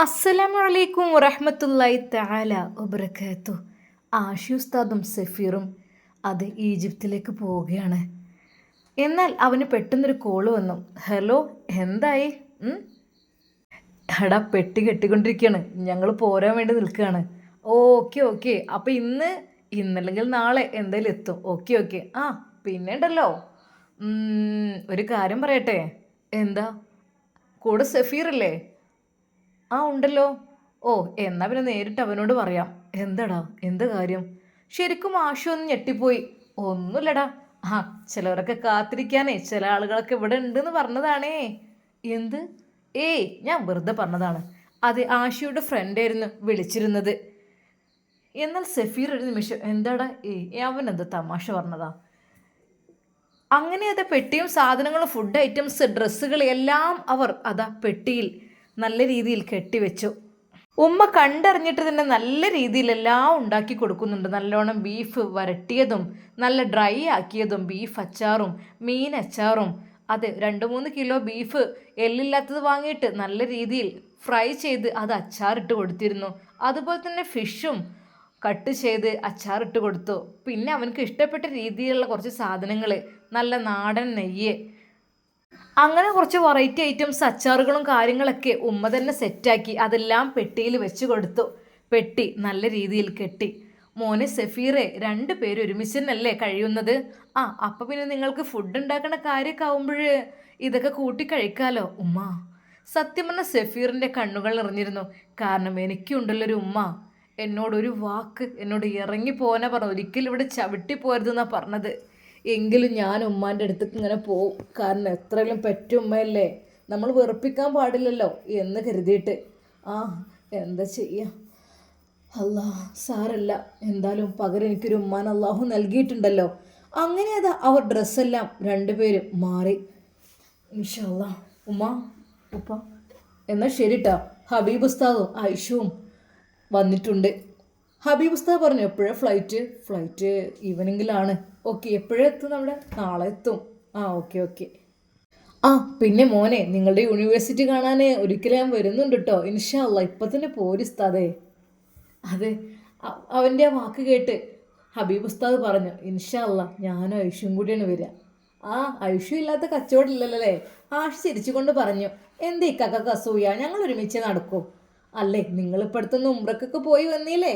അസ്സലാമലൈക്കും വറഹമത്തല്ലായി തആല ഒബ്രക്കാത്തു ആഷി ഉസ്താദും സഫീറും അത് ഈജിപ്തിലേക്ക് പോവുകയാണ്. എന്നാൽ അവന് പെട്ടെന്നൊരു കോൾ വന്നു. ഹലോ എന്തായി? എടാ പെട്ടി കെട്ടിക്കൊണ്ടിരിക്കുകയാണ് ഞങ്ങൾ പോരാൻ വേണ്ടി നിൽക്കുകയാണ്. Okay okay. അപ്പം ഇന്ന് ഇന്നല്ലെങ്കിൽ നാളെ എന്തായാലും എത്തും. Okay okay. ആ പിന്നെ ഉണ്ടല്ലോ. ഒരു കാര്യം പറയട്ടെ. എന്താ? കൂടെ സഫീറല്ലേ? ആ ഉണ്ടല്ലോ. ഓ എന്നാ പിന്നെ നേരിട്ട് അവനോട് പറയാം. എന്താടാ എന്ത് കാര്യം? ശരിക്കും ആശു ഒന്ന് ഞെട്ടിപ്പോയി. ഒന്നുമില്ലടാ. ആ ചിലവരൊക്കെ കാത്തിരിക്കാനേ ചില ആളുകളൊക്കെ ഇവിടെ ഉണ്ടെന്ന് പറഞ്ഞതാണേ. എന്ത്? ഏയ് ഞാൻ വെറുതെ പറഞ്ഞതാണ്. അത് ആശയുടെ ഫ്രണ്ടായിരുന്നു വിളിച്ചിരുന്നത്. എന്നാൽ സഫീർ ഒരു നിമിഷം എന്താടാ? ഏയ് അവൻ എന്താ തമാശ പറഞ്ഞതാ? അങ്ങനെ അത് പെട്ടിയും സാധനങ്ങളും ഫുഡ് ഐറ്റംസ് ഡ്രസ്സുകൾ എല്ലാം അവർ അതാ പെട്ടിയിൽ നല്ല രീതിയിൽ കെട്ടിവെച്ചു. ഉമ്മ കണ്ടറിഞ്ഞിട്ട് തന്നെ നല്ല രീതിയിലെല്ലാം ഉണ്ടാക്കി കൊടുക്കുന്നുണ്ട്. നല്ലോണം ബീഫ് വരട്ടിയതും നല്ല ഡ്രൈ ആക്കിയതും ബീഫ് അച്ചാറും മീൻ അച്ചാറും. അത് രണ്ട് മൂന്ന് കിലോ ബീഫ് എല്ലില്ലാത്തത് വാങ്ങിയിട്ട് നല്ല രീതിയിൽ ഫ്രൈ ചെയ്ത് അത് അച്ചാറിട്ട് കൊടുത്തിരുന്നു. അതുപോലെ തന്നെ ഫിഷും കട്ട് ചെയ്ത് അച്ചാറിട്ട് കൊടുത്തു. പിന്നെ അവനക്ക് ഇഷ്ടപ്പെട്ട രീതിയിലുള്ള കുറച്ച് സാധനങ്ങൾ നല്ല നാടൻ നെയ്യ് അങ്ങനെ കുറച്ച് വെറൈറ്റി ഐറ്റംസ് അച്ചാറുകളും കാര്യങ്ങളൊക്കെ ഉമ്മ തന്നെ സെറ്റാക്കി അതെല്ലാം പെട്ടിയിൽ വെച്ച് കൊടുത്തു. പെട്ടി നല്ല രീതിയിൽ കെട്ടി. മോനെ സെഫീറെ രണ്ട് പേര് ഒരുമിച്ച് തന്നെയല്ലേ കഴിയുന്നത്? ആ അപ്പം പിന്നെ നിങ്ങൾക്ക് ഫുഡ് ഉണ്ടാക്കുന്ന കാര്യമൊക്കെ ആവുമ്പോൾ ഇതൊക്കെ കൂട്ടി കഴിക്കാലോ ഉമ്മ? സത്യം പറഞ്ഞ സെഫീറിന്റെ കണ്ണുകൾ നിറഞ്ഞിരുന്നു. കാരണം എനിക്കുണ്ടല്ലോ ഒരു ഉമ്മ. എന്നോടൊരു വാക്ക് എന്നോട് ഇറങ്ങി പോകാനാ പറഞ്ഞു ഒരിക്കലും ഇവിടെ ചവിട്ടി പോരുതെന്നാണ് പറഞ്ഞത്. എങ്കിലും ഞാൻ ഉമ്മാന്റെ അടുത്തേക്ക് ഇങ്ങനെ പോവും. കാരണം എത്രയും പെറ്റ ഉമ്മയല്ലേ? നമ്മൾ വെറുപ്പിക്കാൻ പാടില്ലല്ലോ എന്ന് കരുതിയിട്ട്. ആ എന്താ ചെയ്യാം? അല്ലാ സാരല്ല. എന്തായാലും പകരം എനിക്കൊരു ഉമ്മാൻ അള്ളാഹു നൽകിയിട്ടുണ്ടല്ലോ. അങ്ങനെ അതാ അവർ ഡ്രസ്സെല്ലാം രണ്ടുപേരും മാറി. ഇൻഷല്ല ഉമ്മ ഉപ്പ. എന്നാൽ ശരിട്ടാ. ഹബീബ് ഉസ്താദും ഐഷുവും വന്നിട്ടുണ്ട്. ഹബീബ് ഉസ്താദ് പറഞ്ഞു എപ്പോഴാണ് ഫ്ലൈറ്റ് ഫ്ലൈറ്റ് ഈവനിങ്ങിലാണ് ഓക്കെ എപ്പോഴാ എത്തും നമ്മുടെ? നാളെ എത്തും. ആ ഓക്കെ ഓക്കെ. ആ പിന്നെ മോനെ നിങ്ങളുടെ യൂണിവേഴ്സിറ്റി കാണാൻ ഒരിക്കലും ഞാൻ വരുന്നുണ്ട് കേട്ടോ ഇൻഷാല്ല ഇപ്പം തന്നെ പോരിസ്താദേ അതെ അവന്റെ ആ വാക്ക് കേട്ട് ഹബീബ് ഉസ്താദ് പറഞ്ഞു ഇൻഷാല്ല ഞാനും ഐഷും കൂടിയാണ് വരിക ആ ഐഷ്യം ഇല്ലാത്ത കച്ചവടം ഇല്ലല്ലേ ആഷ് ചിരിച്ചുകൊണ്ട് പറഞ്ഞു എന്തേ കക്ക കസൂയ ഞങ്ങൾ ഒരുമിച്ച് നടക്കും. അല്ലേ നിങ്ങളിപ്പോൾ അടുത്തൊന്ന് ഉമ്രക്കൊക്കെ പോയി വന്നില്ലേ?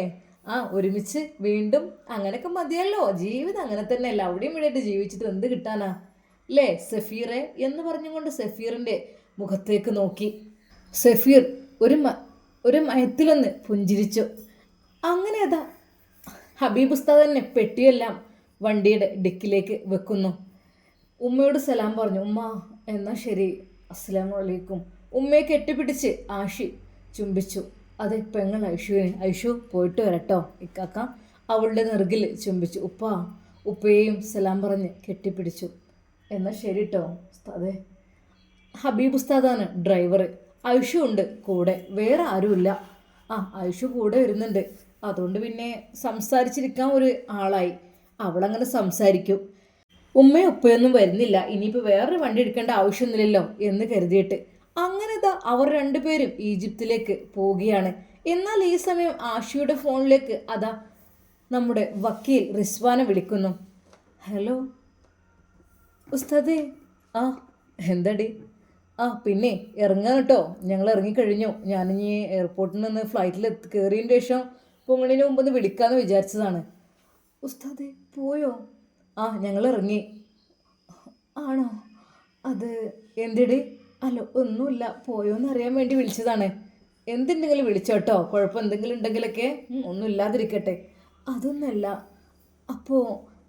ആ ഒരുമിച്ച് വീണ്ടും അങ്ങനെയൊക്കെ മതിയല്ലോ. ജീവിതം അങ്ങനെ തന്നെയല്ല. അവിടെയും ഇവിടെയായിട്ട് ജീവിച്ചിട്ട് എന്ത് കിട്ടാനാ? അല്ലേ സഫീറെ എന്ന് പറഞ്ഞുകൊണ്ട് സഫീറിന്റെ മുഖത്തേക്ക് നോക്കി. സഫീർ ഒരു മ ഒരു മയത്തിലൊന്ന് പുഞ്ചിരിച്ചു. അങ്ങനെ അതാ ഹബീബ് ഉസ്താദ് തന്നെ പെട്ടിയെല്ലാം വണ്ടിയുടെ ഡിക്കിലേക്ക് വെക്കുന്നു. ഉമ്മയോട് സലാം പറഞ്ഞു. ഉമ്മ എന്നാ ശരി. അസ്സലാമലൈക്കും ഉമ്മയെ കെട്ടിപ്പിടിച്ച് ആഷി ചുംബിച്ചു. അതെ പെങ്ങൾ ഐഷുവിന് ഐഷു പോയിട്ട് വരട്ടോ. ഇക്കാക്ക അവളുടെ നെറുകിൽ ചുംബിച്ചു. ഉപ്പ ഉപ്പയെയും സലാം പറഞ്ഞ് കെട്ടിപ്പിടിച്ചു. എന്നാൽ ശരി കേട്ടോ ഉസ്താദേ. ഹബീബ് ഉസ്താദാണ് ഡ്രൈവർ ഐഷു ഉണ്ട് കൂടെ. വേറെ ആരുമില്ല. ആ ഐഷു കൂടെ വരുന്നുണ്ട്. അതുകൊണ്ട് പിന്നെ സംസാരിച്ചിരിക്കാൻ ഒരു ആളായി. അവളങ്ങനെ സംസാരിക്കും. ഉമ്മയും ഉപ്പയൊന്നും വരുന്നില്ല. ഇനിയിപ്പോൾ വേറൊരു വണ്ടി എടുക്കേണ്ട ആവശ്യമൊന്നുമില്ലല്ലോ എന്ന് കരുതിയിട്ട് അങ്ങനെ ദാ അവർ രണ്ടുപേരും ഈജിപ്തിലേക്ക് പോവുകയാണ്. എന്നാൽ ഈ സമയം ആഷിയുടെ ഫോണിലേക്ക് അതാ നമ്മുടെ വക്കീൽ റിസ്വാനെ വിളിക്കുന്നു. ഹലോ? ഉസ്താദേ ആ എന്തടി? ആ പിന്നെ ഇറങ്ങാൻ കേട്ടോ. ഞങ്ങൾ ഇറങ്ങിക്കഴിഞ്ഞു. ഞാനിനി എയർപോർട്ടിൽ നിന്ന് ഫ്ലൈറ്റിൽ കയറിയതിന് ശേഷം പൊങ്ങണിന് മുമ്പ് ഒന്ന് വിളിക്കാമെന്ന് വിചാരിച്ചതാണ്. ഉസ്താദേ പോയോ? ആ ഞങ്ങൾ ഇറങ്ങി. ആണോ? അത് എന്തിടി? അല്ല ഒന്നുമില്ല. പോയോന്ന് അറിയാൻ വേണ്ടി വിളിച്ചതാണ്. എന്തുണ്ടെങ്കിലും വിളിച്ചോട്ടോ? കുഴപ്പം എന്തെങ്കിലും ഉണ്ടെങ്കിലൊക്കെ ഒന്നും ഇല്ലാതിരിക്കട്ടെ അതൊന്നല്ല. അപ്പോൾ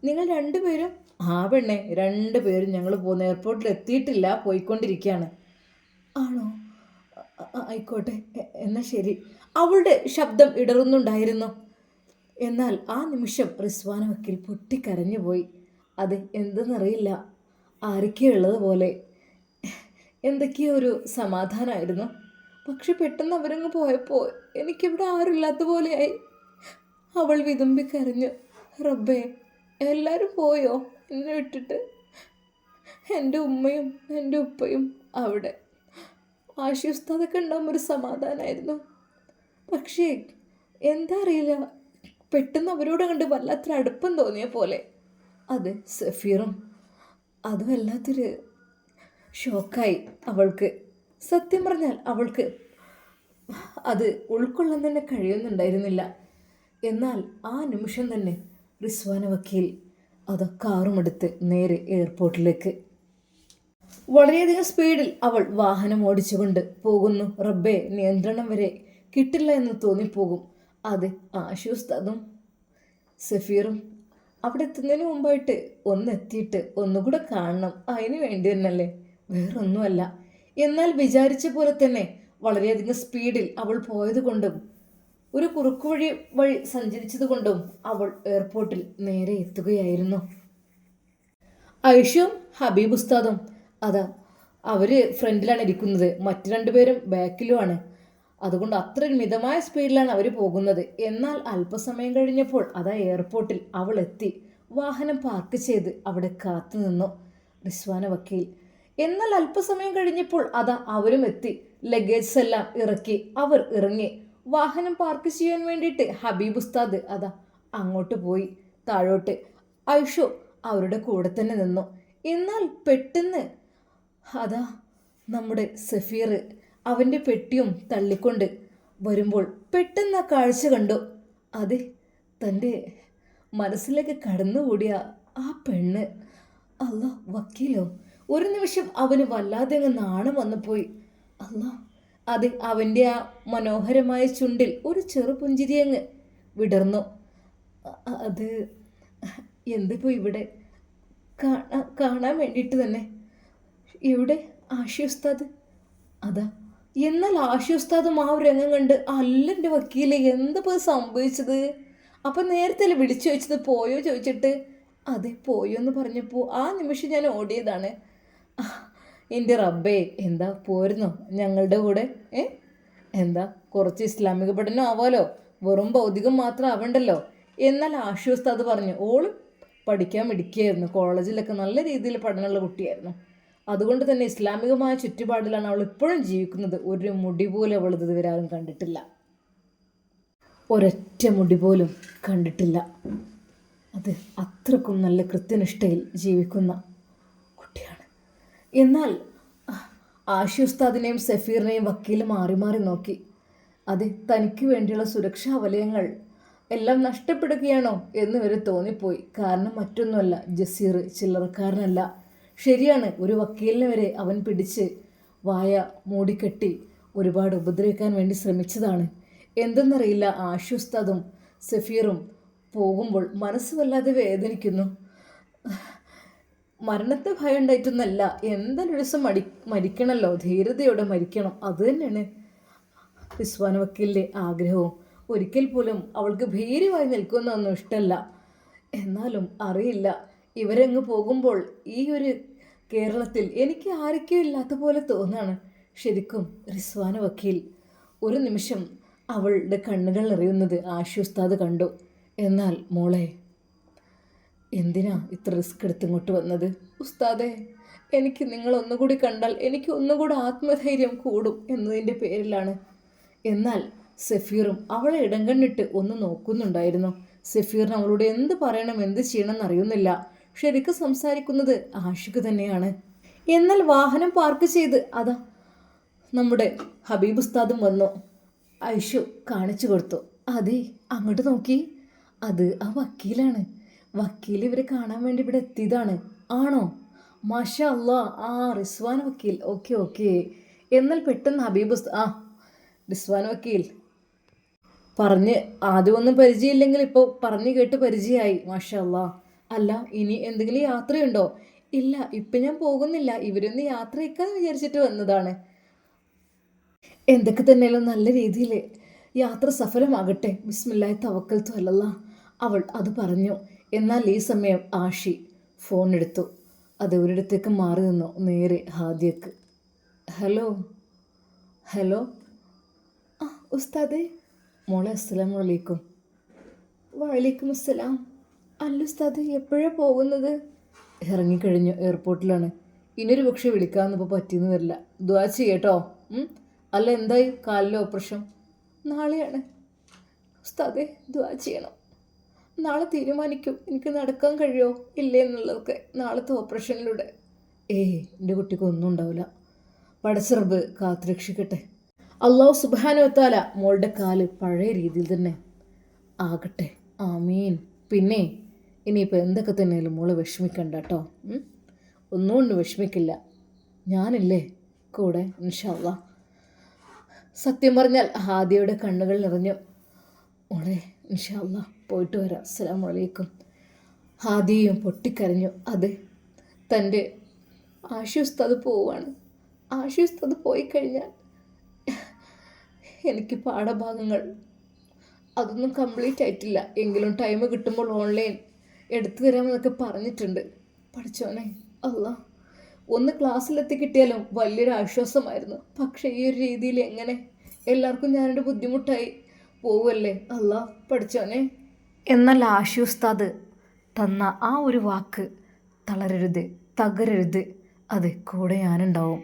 നിങ്ങൾ രണ്ടുപേരും ആ പെണ്ണെ രണ്ടുപേരും ഞങ്ങൾ പോകുന്ന എയർപോർട്ടിൽ എത്തിയിട്ടില്ല പോയിക്കൊണ്ടിരിക്കുകയാണ് ആണോ ആയിക്കോട്ടെ. എന്നാൽ എന്നാ ശരി. അവളുടെ ശബ്ദം ഇടറുന്നുണ്ടായിരുന്നു. എന്നാൽ ആ നിമിഷം റിസ്വാന പൊട്ടിക്കരഞ്ഞു പോയി അത് എന്തെന്നറിയില്ല. ആരൊക്കെയുള്ളത് ഉള്ളതുപോലെ. എന്തൊക്കെയോ ഒരു സമാധാനമായിരുന്നു പക്ഷെ പെട്ടെന്ന് അവരങ്ങ് പോയപ്പോൾ എനിക്കിവിടെ ആരുമില്ലാത്ത പോലെയായി. അവൾ വിതുമ്പി കരഞ്ഞു. റബ്ബേ എല്ലാവരും പോയോ? എന്നെ വിട്ടിട്ട്? എന്റെ ഉമ്മയും എന്റെ ഉപ്പയും അവിടെ. ആഷി ഉസ്താദൊക്കെ ഉണ്ടാകുമ്പോൾ ഒരു സമാധാനമായിരുന്നു പക്ഷേ എന്താ അറിയില്ല. പെട്ടെന്ന് അവരോട് കണ്ട് വല്ലാത്തൊരു അടുപ്പം തോന്നിയ പോലെ. അതെ സഫീറും. അത് വല്ലാത്തൊരു ഷോക്കായി അവൾക്ക്. സത്യം പറഞ്ഞാൽ അവൾക്ക് അത് ഉൾക്കൊള്ളാൻ തന്നെ കഴിയുന്നുണ്ടായിരുന്നില്ല. എന്നാൽ ആ നിമിഷം തന്നെ റിസ്വാന വക്കീൽ അത് കാറുമെടുത്ത് നേരെ എയർപോർട്ടിലേക്ക്. വളരെയധികം സ്പീഡിൽ അവൾ വാഹനം ഓടിച്ചുകൊണ്ട് പോകുന്നു. റബ്ബെ നിയന്ത്രണം വരെ കിട്ടില്ല എന്ന് തോന്നിപ്പോകും. അത് ആശ്വസ്തതും സഫീറും അവിടെ എത്തുന്നതിന് മുമ്പായിട്ട് ഒന്നെത്തിയിട്ട് ഒന്നുകൂടെ കാണണം. അതിന് വേണ്ടി തന്നെയല്ലേ? വേറൊന്നുമല്ല. എന്നാൽ വിചാരിച്ച പോലെ തന്നെ വളരെയധികം സ്പീഡിൽ അവൾ പോയതുകൊണ്ടും ഒരു കുറുക്കുവഴി വഴി സഞ്ചരിച്ചത് കൊണ്ടും അവൾ എയർപോർട്ടിൽ നേരെ എത്തുകയായിരുന്നു. ഐഷും ഹബീബ് ഉസ്താദും അതാ അവർ ഫ്രണ്ടിലാണ് ഇരിക്കുന്നത്. മറ്റു രണ്ടുപേരും ബാക്കിലുമാണ്. അതുകൊണ്ട് അത്ര മിതമായ സ്പീഡിലാണ് അവർ പോകുന്നത്. എന്നാൽ അല്പസമയം കഴിഞ്ഞപ്പോൾ അതാ എയർപോർട്ടിൽ അവൾ എത്തി. വാഹനം പാർക്ക് ചെയ്ത് അവിടെ കാത്തു നിന്നു. റിസ്വാന വക്കീൽ. എന്നാൽ അല്പസമയം കഴിഞ്ഞപ്പോൾ അതാ അവരും എത്തി. ലഗേജ് എല്ലാം ഇറക്കി. അവർ ഇറങ്ങി. വാഹനം പാർക്ക് ചെയ്യാൻ വേണ്ടിയിട്ട് ഹബീബ് ഉസ്താദ് അതാ അങ്ങോട്ട് പോയി. താഴോട്ട്. ഐഷു അവരുടെ കൂടെ തന്നെ നിന്നു. എന്നാൽ പെട്ടെന്ന് അതാ നമ്മുടെ സഫീർ അവന്റെ പെട്ടിയും തള്ളിക്കൊണ്ട് വരുമ്പോൾ പെട്ടെന്ന് ആ കാഴ്ച കണ്ടു. അതെ തന്റെ മനസ്സിലേക്ക് കടന്നുകൂടിയ ആ പെണ്ണ്. അല്ല വക്കീലോ? ഒരു നിമിഷം അവന് വല്ലാതെ അങ്ങ് നാണം വന്നുപോയി അല്ല അത് അവന്റെ ആ മനോഹരമായ ചുണ്ടിൽ ഒരു ചെറു പുഞ്ചിരി അങ്ങ് വിടർന്നു. അത് അത് എന്തിപ്പോ ഇവിടെ? കാണാൻ കാണാൻ വേണ്ടിയിട്ട് തന്നെ. ഇവിടെ ആഷി ഉസ്താദ് അതാ എന്നാൽ ആഷി ഉസ്താദും ആ രംഗം കണ്ട് അല്ലെന്റെ വക്കീലെ എന്തപ്പോൾ സംഭവിച്ചത്? അപ്പം നേരത്തെ വിളിച്ചു ചോദിച്ചത്? പോയോ ചോദിച്ചിട്ട്? അതെ പോയോ എന്ന് പറഞ്ഞപ്പോൾ ആ നിമിഷം ഞാൻ ഓടിയതാണ്. എന്റെ റബ്ബേ എന്താ പോരുന്നോ ഞങ്ങളുടെ കൂടെ? ഏ? എന്താ കുറച്ച് ഇസ്ലാമിക പഠനം ആവാലോ? വെറും ഭൗതികം മാത്രം ആവണ്ടല്ലോ? എന്നാൽ ആശ്വസ്ത അത് പറഞ്ഞു. ഓൾ പഠിക്കാൻ മിടിക്കുകയായിരുന്നു കോളേജിലൊക്കെ നല്ല രീതിയിൽ പഠനമുള്ള കുട്ടിയായിരുന്നു. അതുകൊണ്ട് തന്നെ ഇസ്ലാമികമായ ചുറ്റുപാടിലാണ് അവൾ ഇപ്പോഴും ജീവിക്കുന്നത്. ഒരു മുടി പോലും അവൾ ഇതുവരെ ആരും കണ്ടിട്ടില്ല. ഒരൊറ്റ മുടി പോലും കണ്ടിട്ടില്ല. അത് അത്രക്കും നല്ല കൃത്യനിഷ്ഠയിൽ ജീവിക്കുന്ന എന്നാൽ ആഷി ഉസ്താദിനെയും സഫീറിനെയും വക്കീൽ മാറി മാറി നോക്കി. അതെ തനിക്ക് വേണ്ടിയുള്ള സുരക്ഷാ വലയങ്ങൾ എല്ലാം നഷ്ടപ്പെടുകയാണോ എന്ന് വരെ തോന്നിപ്പോയി. കാരണം മറ്റൊന്നുമല്ല ജസീർ ചില്ലറക്കാരനല്ല. ശരിയാണ് ഒരു വക്കീലിനെ വരെ അവൻ പിടിച്ച് വായ മൂടിക്കെട്ടി ഒരുപാട് ഉപദ്രവിക്കാൻ വേണ്ടി ശ്രമിച്ചതാണ്. എന്തെന്നറിയില്ല ആഷി ഉസ്താദും സഫീറും പോകുമ്പോൾ മനസ്സ് വല്ലാതെ വേദനിക്കുന്നു. മരണത്തെ ഭയം ഉണ്ടായിട്ടൊന്നല്ല. എന്തൊരു ദിവസം മടി മരിക്കണമല്ലോ ധീരതയോടെ മരിക്കണം. അത് തന്നെയാണ് റിസ്വാന വക്കീലിന്റെ ആഗ്രഹവും. ഒരിക്കൽ പോലും അവൾക്ക് ഭീരുവായി നിൽക്കുന്നതൊന്നും ഇഷ്ടമല്ല. എന്നാലും അറിയില്ല. ഇവരങ്ങ് പോകുമ്പോൾ ഈ ഒരു കേരളത്തിൽ എനിക്ക് ആരൊക്കെയും ഇല്ലാത്ത പോലെ തോന്നാണ്. ശരിക്കും റിസ്വാന വക്കീൽ. ഒരു നിമിഷം അവളുടെ കണ്ണുകൾ നിറയുന്നത് ആശ്വസ്താത് കണ്ടു. എന്നാൽ മോളെ എന്തിനാ ഇത്ര റിസ്ക് എടുത്ത് ഇങ്ങോട്ട് വന്നത്? ഉസ്താദെ എനിക്ക് നിങ്ങൾ ഒന്നുകൂടി കണ്ടാൽ എനിക്ക് ഒന്നുകൂടി ആത്മധൈര്യം കൂടും എന്നതിന്റെ പേരിലാണ്. എന്നാൽ സഫീറും അവളെ ഇടം കണ്ടിട്ട് ഒന്ന് നോക്കുന്നുണ്ടായിരുന്നു. സഫീറിന് അവളോട് എന്ത് പറയണം എന്ത് ചെയ്യണം എന്നറിയുന്നില്ല ശരിക്കും സംസാരിക്കുന്നത് ആഷിക് തന്നെയാണ്. എന്നാൽ വാഹനം പാർക്ക് ചെയ്ത് അതാ നമ്മുടെ ഹബീബ് ഉസ്താദും വന്നു. ഐഷു കാണിച്ചു കൊടുത്തു. അതെ അങ്ങോട്ട് നോക്കി. അത് ആ വക്കീലാണ്. വക്കീൽ ഇവരെ കാണാൻ വേണ്ടി ഇവിടെ എത്തിയതാണ്. ആണോ? മാഷ അല്ല ആ റിസ്വാൻ വക്കീൽ. Okay okay. എന്നാൽ പെട്ടെന്ന് ഹബീബ് ആ റിസ്വാൻ വക്കീൽ. പറഞ്ഞ് ആദ്യമൊന്നും പരിചയമില്ലെങ്കിൽ ഇപ്പോൾ പറഞ്ഞു കേട്ട് പരിചയമായി മാഷ അല്ല അല്ല ഇനി എന്തെങ്കിലും യാത്രയുണ്ടോ? ഇല്ല ഇപ്പം ഞാൻ പോകുന്നില്ല. ഇവരൊന്ന് ഇക്കാന്ന് വിചാരിച്ചിട്ട് വന്നതാണ്. എന്തൊക്കെ തന്നെയല്ലോ നല്ല രീതിയിൽ യാത്ര സഫലമാകട്ടെ. ബിസ്മില്ലായി തവക്കൽ തൊല്ലല്ല അവൾ അത് പറഞ്ഞു. എന്നാൽ ഈ സമയം ആഷി ഫോൺ എടുത്തു. അത് ഒരിടത്തേക്ക് മാറി നിന്നു നേരെ ഹാദിയക്ക്. ഹലോ ഹലോ ആ ഉസ്താദേ മോളെ അസ്സലാം അലൈക്കും. വലൈക്കും അസ്സലാം. അല്ല ഉസ്താദ് എപ്പോഴാണ് പോകുന്നത്? ഇറങ്ങിക്കഴിഞ്ഞു എയർപോർട്ടിലാണ്. ഇനിയൊരു പക്ഷേ വിളിക്കാമെന്നിപ്പോൾ പറ്റിയെന്ന് വരില്ല. ദ്വാ ചെയ്യട്ടോ? അല്ല എന്തായി? കാലിലെ ഓപ്പറേഷൻ? നാളെയാണ്. ഉസ്താദെ ദ്വാ ചെയ്യണം. നാളെ തീരുമാനിക്കും. എനിക്ക് നടക്കാൻ കഴിയോ? ഇല്ലേ എന്നുള്ളതൊക്കെ നാളത്തെ ഓപ്പറേഷനിലൂടെ. ഏയ് എന്റെ കുട്ടിക്ക് ഒന്നും ഉണ്ടാവില്ല. പടച്ചിറബ് കാത്തുരക്ഷിക്കട്ടെ. അള്ളാഹു സുബാനുവത്താല മോളുടെ കാൽ പഴയ രീതിയിൽ തന്നെ ആകട്ടെ. ആമീൻ. പിന്നെ ഇനിയിപ്പോൾ എന്തൊക്കെ തന്നെയാലും മോളെ വിഷമിക്കണ്ട കേട്ടോ? ഒന്നും കൊണ്ട് വിഷമിക്കില്ല. ഞാനില്ലേ? കൂടെ ഇൻഷല്ല സത്യം പറഞ്ഞാൽ ഹാദിയുടെ കണ്ണുകൾ നിറഞ്ഞു. മോളെ ഇൻഷാല്ല പോയിട്ട് വരാം. അസ്സലാമു അലൈക്കും. ഹാദിയും പൊട്ടിക്കരഞ്ഞു. അതെ തന്റെ ആശുസ്തത് പോവാണ്. ആശുസ്തത് പോയി കഴിഞ്ഞാൽ എനിക്ക് പാഠഭാഗങ്ങൾ അതൊന്നും കംപ്ലീറ്റ് ആയിട്ടില്ല. എങ്കിലും ടൈം കിട്ടുമ്പോൾ ഓൺലൈൻ എടുത്തു തരാമെന്നൊക്കെ പറഞ്ഞിട്ടുണ്ട്. പഠിച്ചോനെ അല്ല ഒന്ന് ക്ലാസ്സിലെത്തി കിട്ടിയാലും വലിയൊരു ആശ്വാസമായിരുന്നു. പക്ഷേ ഈ ഒരു രീതിയിൽ എങ്ങനെ എല്ലാവർക്കും ഞാനൊരു ബുദ്ധിമുട്ടായി. പോവല്ലേ? അല്ല പഠിച്ചോനെ എന്നാൽ ഉസ്താദ് തന്ന ആ ഒരു വാക്ക് തളരരുത് തകരരുത്. അതെ കൂടെ ഞാനുണ്ടാവും.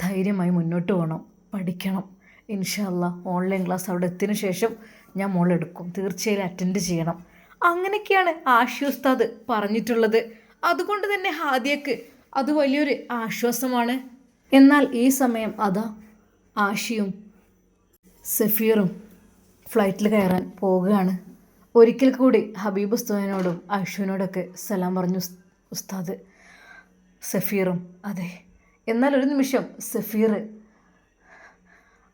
ധൈര്യമായി മുന്നോട്ട് പോകണം പഠിക്കണം. ഇൻഷല്ല ഓൺലൈൻ ക്ലാസ് അവിടെ എത്തിയതിനു ശേഷം ഞാൻ മോളെടുക്കും തീർച്ചയായും അറ്റൻഡ് ചെയ്യണം. അങ്ങനെയൊക്കെയാണ് ഉസ്താദ് പറഞ്ഞിട്ടുള്ളത്. അതുകൊണ്ട് തന്നെ ഹാദിയക്ക് അത് വലിയൊരു ആശ്വാസമാണ്. എന്നാൽ ഈ സമയം അതാ ആഷിയും സഫീറും ഫ്ലൈറ്റിൽ കയറാൻ പോവുകയാണ്. ഒരിക്കൽ കൂടി ഹബീബ് ഉസ്താദിനോടും ഐഷുവിനോടൊക്കെ സലാം പറഞ്ഞു ഉസ്താദ് സഫീറും. അതെ എന്നാൽ ഒരു നിമിഷം സഫീർ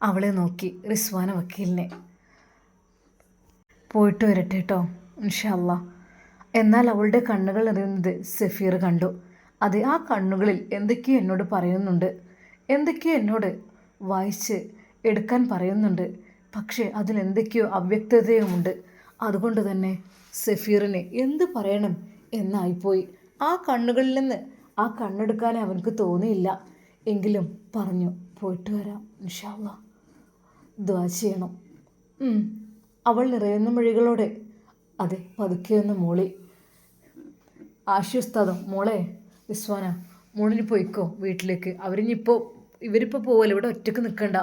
അവളെ നോക്കി റിസ്വാന വക്കീലിനെ. പോയിട്ട് വരട്ടെ കേട്ടോ ഇൻഷല്ല എന്നാൽ അവളുടെ കണ്ണുകൾ എറിയുന്നത് സഫീർ കണ്ടു. അത് ആ കണ്ണുകളിൽ എന്തൊക്കെയോ എന്നോട് പറയുന്നുണ്ട്. എന്തൊക്കെയോ എന്നോട് വായിച്ച് എടുക്കാൻ പറയുന്നുണ്ട്. പക്ഷേ അതിലെന്തൊക്കെയോ അവ്യക്തതയുമുണ്ട്. അതുകൊണ്ട് തന്നെ സഫീറിന് എന്ത് പറയണം എന്നായിപ്പോയി. ആ കണ്ണുകളിൽ നിന്ന് ആ കണ്ണെടുക്കാനേ അവനക്ക് തോന്നിയില്ല. എങ്കിലും പറഞ്ഞു പോയിട്ട് വരാം ഇൻഷാല്ല ദ്വാ ചെയ്യണം. അവൾ നിറയുന്ന മൊഴികളോടെ അതെ പതുക്കെയൊന്ന് മോളി. ആശ്വസ്തതം മോളെ വിസ്വാന മോളിന് പോയിക്കോ വീട്ടിലേക്ക്. അവരിനിപ്പോൾ ഇവരിപ്പോൾ പോകല്ലോ ഇവിടെ ഒറ്റയ്ക്ക് നിൽക്കണ്ട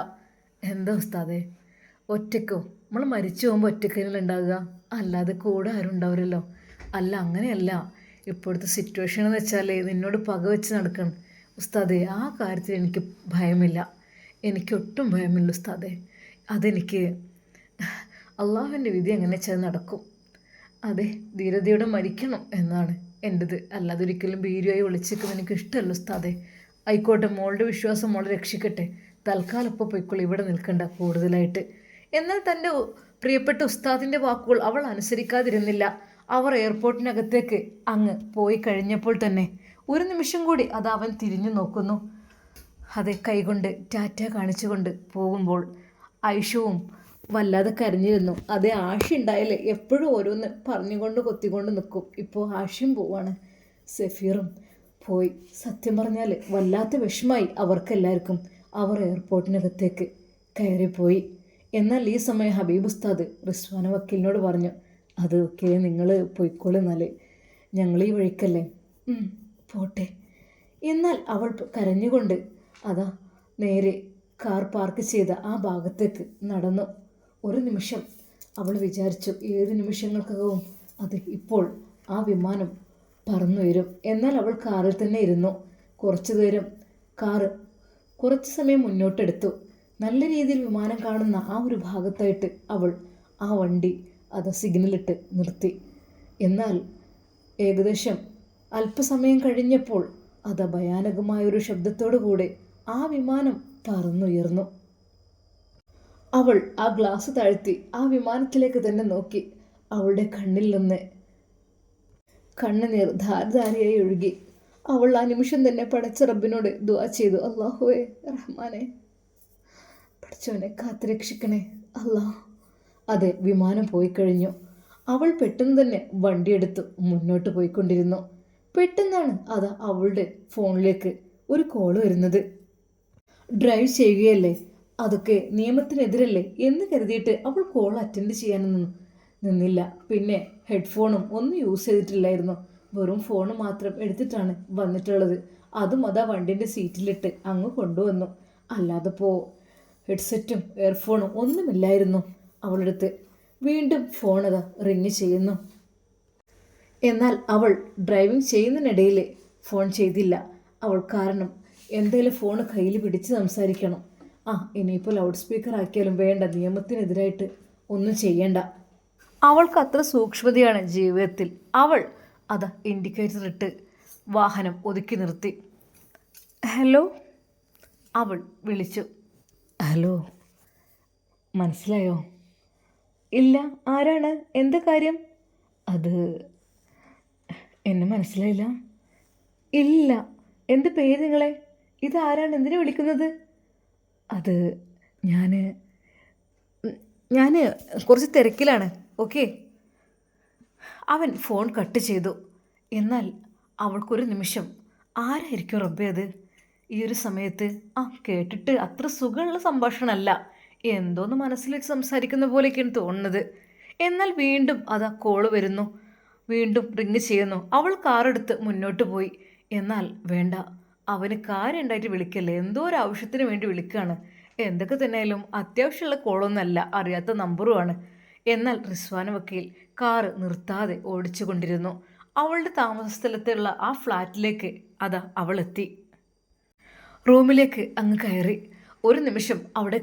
എന്താ ഉസ്താദേ? ഒറ്റക്കോ നമ്മൾ മരിച്ചു പോകുമ്പോൾ ഒറ്റയ്ക്കല്ലേ ഉണ്ടാവുക? അല്ലാതെ കൂടെ ആരും ഉണ്ടാവില്ലല്ലോ. അല്ല അങ്ങനെയല്ല. ഇപ്പോഴത്തെ സിറ്റുവേഷൻ എന്ന് വെച്ചാൽ നിന്നോട് പക വെച്ച് നടക്കണം. ഉസ്താദേ ആ കാര്യത്തിൽ എനിക്ക് ഭയമില്ല. എനിക്ക് ഒട്ടും ഭയമില്ല ഉസ്താദേ. അതെനിക്ക് അള്ളാഹുവിന്റെ വിധി എങ്ങനെ വെച്ചാൽ നടക്കും. അതെ ധീരതയോടെ മരിക്കണം എന്നാണ് എന്റെത് അല്ലാതെ ഒരിക്കലും ഭീരുവായി വിളിച്ചിരിക്കുന്നത് എനിക്ക് ഇഷ്ടമല്ല ഉസ്താദേ. ആയിക്കോട്ടെ മോളുടെ വിശ്വാസം മോളെ രക്ഷിക്കട്ടെ. തൽക്കാലം ഇപ്പോൾ പോയിക്കോളൂ. ഇവിടെ നിൽക്കണ്ട കൂടുതലായിട്ട്. എന്നാൽ തന്റെ പ്രിയപ്പെട്ട ഉസ്താദിന്റെ വാക്കുകൾ അവൾ അനുസരിക്കാതിരുന്നില്ല. അവർ എയർപോർട്ടിനകത്തേക്ക് അങ്ങ് പോയി കഴിഞ്ഞപ്പോൾ തന്നെ ഒരു നിമിഷം കൂടി അത് അവൻ തിരിഞ്ഞു നോക്കുന്നു. അതെ കൈകൊണ്ട് ടാറ്റ കാണിച്ചുകൊണ്ട് പോകുമ്പോൾ ഐഷവും വല്ലാതെ കരഞ്ഞിരുന്നു. അതേ ആഷി ഉണ്ടായാലേ എപ്പോഴും ഓരോന്ന് പറഞ്ഞുകൊണ്ട് കൊത്തിക്കൊണ്ട് നിൽക്കും. ഇപ്പോൾ ആഷിയും പോവാണ്. സഫീറും പോയി. സത്യം പറഞ്ഞാൽ വല്ലാത്ത വിഷമായി അവർക്കെല്ലാവർക്കും. അവർ എയർപോർട്ടിനകത്തേക്ക് കയറിപ്പോയി. എന്നാൽ ഈ സമയം ഹബീബ് ഉസ്താദ് റിസ്വാന വക്കീലിനോട് പറഞ്ഞു അത് ഒക്കെ നിങ്ങൾ പോയിക്കോളെന്നാൽ ഞങ്ങൾ ഈ വഴിക്കല്ലേ. പോട്ടെ. എന്നാൽ അവൾ കരഞ്ഞുകൊണ്ട് അതാ നേരെ കാർ പാർക്ക് ചെയ്ത ആ ഭാഗത്തേക്ക് നടന്നു. ഒരു നിമിഷം അവൾ വിചാരിച്ചു ഏത് നിമിഷങ്ങൾക്കകവും അത് ഇപ്പോൾ ആ വിമാനം പറന്നു വരും. എന്നാൽ അവൾ കാറിൽ തന്നെ ഇരുന്നു. കുറച്ചു നേരം കാറ് കുറച്ച് സമയം മുന്നോട്ടെടുത്തു. നല്ല രീതിയിൽ വിമാനം കാണുന്ന ആ ഒരു ഭാഗത്തായിട്ട് അവൾ ആ വണ്ടി അത് സിഗ്നലിട്ട് നിർത്തി. എന്നാൽ ഏകദേശം അല്പസമയം കഴിഞ്ഞപ്പോൾ അത് ഭയാനകമായൊരു ശബ്ദത്തോടു കൂടെ ആ വിമാനം പറന്നുയർന്നു. അവൾ ആ ഗ്ലാസ് താഴ്ത്തി ആ വിമാനത്തിലേക്ക് തന്നെ നോക്കി. അവളുടെ കണ്ണിൽ നിന്ന് കണ്ണുനീർ ധാരധാരയായി ഒഴുകി. അവൾ ആ നിമിഷം തന്നെ പടച്ച റബ്ബിനോട് ദുവാ ചെയ്തു. അള്ളാഹുവേ റഹ്മാനെ. പഠിച്ചവനെ കാത്തുരക്ഷിക്കണേ. അല്ലാ അതെ വിമാനം പോയി കഴിഞ്ഞു അവൾ പെട്ടെന്ന് തന്നെ വണ്ടിയെടുത്ത് മുന്നോട്ട് പോയിക്കൊണ്ടിരുന്നു. പെട്ടെന്നാണ് അത് അവളുടെ ഫോണിലേക്ക് ഒരു കോൾ വരുന്നത്. ഡ്രൈവ് ചെയ്യുകയല്ലേ? അതൊക്കെ നിയമത്തിനെതിരല്ലേ? എന്ന് കരുതിയിട്ട് അവൾ കോൾ അറ്റൻഡ് ചെയ്യാനൊന്നും നിന്നില്ല. പിന്നെ ഹെഡ്ഫോണും ഒന്നും യൂസ് ചെയ്തിട്ടില്ലായിരുന്നു. വെറും ഫോൺ മാത്രം എടുത്തിട്ടാണ് വന്നിട്ടുള്ളത്. അതും അതാ വണ്ടിന്റെ സീറ്റിലിട്ട് അങ്ങ് കൊണ്ടുവന്നു. അല്ലാതെ പോ. ഹെഡ്സെറ്റും എയർഫോണും ഒന്നുമില്ലായിരുന്നു അവളെടുത്ത്. വീണ്ടും ഫോണത് റിങ് ചെയ്യുന്നു. എന്നാൽ അവൾ ഡ്രൈവിംഗ് ചെയ്യുന്നതിനിടയിൽ ഫോൺ ചെയ്തില്ല. അവൾ കാരണം എന്തായാലും ഫോൺ കയ്യിൽ പിടിച്ച് സംസാരിക്കണം. ആ ഇനിയിപ്പോൾ ലൗഡ് സ്പീക്കർ ആക്കിയാലും വേണ്ട. നിയമത്തിനെതിരായിട്ട് ഒന്നും ചെയ്യണ്ട. അവൾക്ക് അത്ര സൂക്ഷ്മതയാണ് ജീവിതത്തിൽ. അവൾ അതാ ഇൻഡിക്കേറ്റർ ഇട്ട് വാഹനം ഒതുക്കി നിർത്തി. ഹലോ? അവൾ വിളിച്ചു. ഹലോ മനസ്സിലായോ? ഇല്ല ആരാണ്? എന്ത് കാര്യം? അത് എന്നെ മനസ്സിലായില്ല. ഇല്ല എന്ത് പേര് നിങ്ങളെ? ആരാണ്? എന്തിനു വിളിക്കുന്നത്? അത് ഞാൻ ഞാൻ കുറച്ച് തിരക്കിലാണ് ഓക്കെ? അവൻ ഫോൺ കട്ട് ചെയ്തു. എന്നാൽ അവൾക്കൊരു നിമിഷം. ആരായിരിക്കും റബ്ബേ അത്? ഈ ഒരു സമയത്ത് ആ കേട്ടിട്ട് അത്ര സുഖമുള്ള സംഭാഷണമല്ല. എന്തോന്ന് മനസ്സിൽ വെച്ച് സംസാരിക്കുന്ന പോലെയൊക്കെയാണ് തോന്നുന്നത്. എന്നാൽ വീണ്ടും ആ കോൾ വരുന്നു. വീണ്ടും റിങ് ചെയ്യുന്നു. അവൾ കാറെടുത്ത് മുന്നോട്ട് പോയി. എന്നാൽ വേണ്ട. അവന് കാര്യമുണ്ടായിട്ട് വിളിക്കല്ലേ? എന്തോ ഒരു ആവശ്യത്തിന് വേണ്ടി വിളിക്കുകയാണ് എന്തൊക്കെ തന്നെയായാലും അത്യാവശ്യമുള്ള കോളൊന്നല്ല അറിയാത്ത നമ്പറുമാണ് എന്നാൽ റിസ്വാന വക്കീൽ കാറ് നിർത്താതെ ഓടിച്ചു കൊണ്ടിരുന്നു അവളുടെ താമസ സ്ഥലത്തുള്ള ആ ഫ്ലാറ്റിലേക്ക് അതാ അവളെത്തി റൂമിലേക്ക് അങ്ങ് കയറി. ഒരു നിമിഷം അവിടെ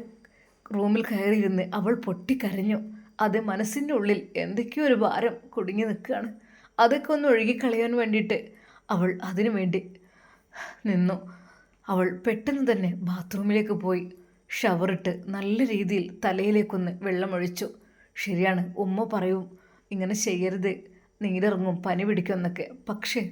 റൂമിൽ കയറിയിരുന്ന് അവൾ പൊട്ടിക്കരഞ്ഞു. അത് മനസ്സിന്റെ ഉള്ളിൽ എന്തൊക്കെയോ ഒരു ഭാരം കുടുങ്ങി നിൽക്കുകയാണ്. അതൊക്കെ ഒന്ന് ഒഴുകിക്കളയാൻ വേണ്ടിയിട്ട് അവൾ അതിനു വേണ്ടി നിന്നു. അവൾ പെട്ടെന്ന് തന്നെ ബാത്റൂമിലേക്ക് പോയി. ഷവറിട്ട് നല്ല രീതിയിൽ തലയിലേക്കൊന്ന് വെള്ളമൊഴിച്ചു. ശരിയാണ് ഉമ്മ പറയും ഇങ്ങനെ ചെയ്യരുത് നീരിറങ്ങും പനി പിടിക്കും എന്നൊക്കെ. പക്ഷേ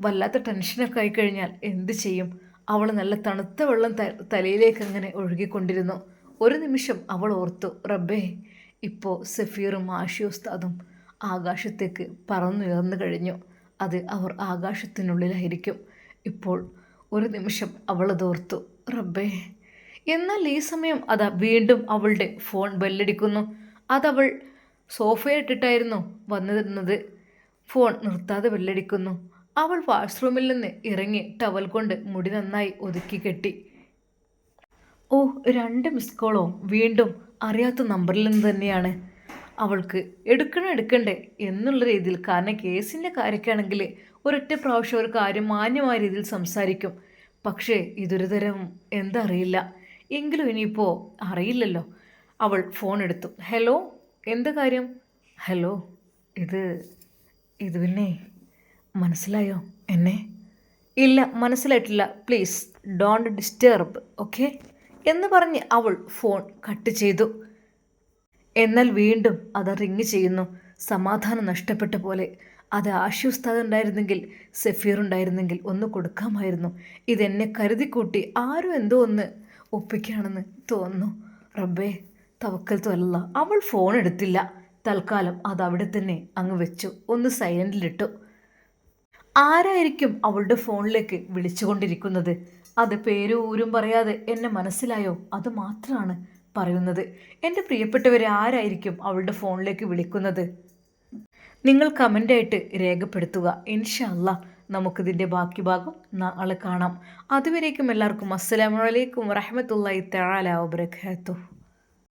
വല്ലാത്ത ടെൻഷനൊക്കെ ആയിക്കഴിഞ്ഞാൽ എന്ത് ചെയ്യും? അവൾ നല്ല തണുത്ത വെള്ളം തലയിലേക്ക് അങ്ങനെ ഒഴുകിക്കൊണ്ടിരുന്നു. ഒരു നിമിഷം അവൾ ഓർത്തു റബ്ബേ ഇപ്പോൾ സഫീറും ആഷിയോസ്താദും ആകാശത്തേക്ക് പറന്നുയർന്നു കഴിഞ്ഞു. അത് അവർ ആകാശത്തിനുള്ളിലായിരിക്കും. ഇപ്പോൾ ഒരു നിമിഷം അവൾ അവളതോർത്തു റബ്ബേ എന്നാൽ ഈ സമയം അതാ വീണ്ടും അവളുടെ ഫോൺ ബെല്ലടിക്കുന്നു. അതവൾ സോഫയിട്ടിട്ടായിരുന്നു വന്നിരുന്നത്. ഫോൺ നിർത്താതെ ബെല്ലടിക്കുന്നു. അവൾ വാഷ്റൂമിൽ നിന്ന് ഇറങ്ങി ടവൽ കൊണ്ട് മുടി നന്നായി ഒതുക്കി കെട്ടി. ഓ രണ്ട് മിസ് കോളോ വീണ്ടും അറിയാത്ത നമ്പറിൽ നിന്ന് തന്നെയാണ്. അവൾക്ക് എടുക്കണം എടുക്കണ്ടേ എന്നുള്ള രീതിയിൽ കാരണം കേസിന്റെ കാര്യക്കാണെങ്കിൽ ഒരൊറ്റ പ്രാവശ്യം ഒരു കാര്യം മാന്യമായ രീതിയിൽ സംസാരിക്കും. പക്ഷേ ഇതൊരു തരം എന്താ അറിയില്ല. എങ്കിലും ഇനിയിപ്പോൾ അറിയില്ലല്ലോ. അവൾ ഫോൺ എടുത്തു. ഹലോ എന്താ കാര്യം? ഹലോ ഇത് ഇത് പിന്നെ മനസ്സിലായോ? എന്നെ? ഇല്ല മനസ്സിലായിട്ടില്ല. Please don't disturb okay? എന്ന് പറഞ്ഞ് അവൾ ഫോൺ കട്ട് ചെയ്തു. എന്നാൽ വീണ്ടും അത് റിങ് ചെയ്യുന്നു. സമാധാനം നഷ്ടപ്പെട്ട പോലെ. അത് ആശ്വസ്താത ഉണ്ടായിരുന്നെങ്കിൽ സഫീർ ഉണ്ടായിരുന്നെങ്കിൽ ഒന്ന് കൊടുക്കാമായിരുന്നു. ഇതെന്നെ കരുതിക്കൂട്ടി ആരും എന്തോ ഒന്ന് ഒപ്പിക്കുകയാണെന്ന് തോന്നുന്നു. റബ്ബേ തവക്കൽ തൊല്ല അവൾ ഫോൺ എടുത്തില്ല. തൽക്കാലം അത് അവിടെ തന്നെ അങ്ങ് വെച്ചു. ഒന്ന് സൈലന്റിലിട്ടു. ആരായിരിക്കും അവളുടെ ഫോണിലേക്ക് വിളിച്ചുകൊണ്ടിരിക്കുന്നത്? അത് പേരൂരും പറയാതെ എന്നെ മനസ്സിലായോ? അത് മാത്രമാണ് പറയുന്നത്. എന്റെ പ്രിയപ്പെട്ടവരെ ആരായിരിക്കും അവളുടെ ഫോണിലേക്ക് വിളിക്കുന്നത്? നിങ്ങൾ കമന്റായിട്ട് രേഖപ്പെടുത്തുക. ഇൻഷല്ല നമുക്കിതിന്റെ ബാക്കി ഭാഗം നാളെ കാണാം. അതുവരേക്കും എല്ലാവർക്കും അസ്സലാമലൈക്കും വറഹമത്തല്ലാ തആല വബറകാതുഹു.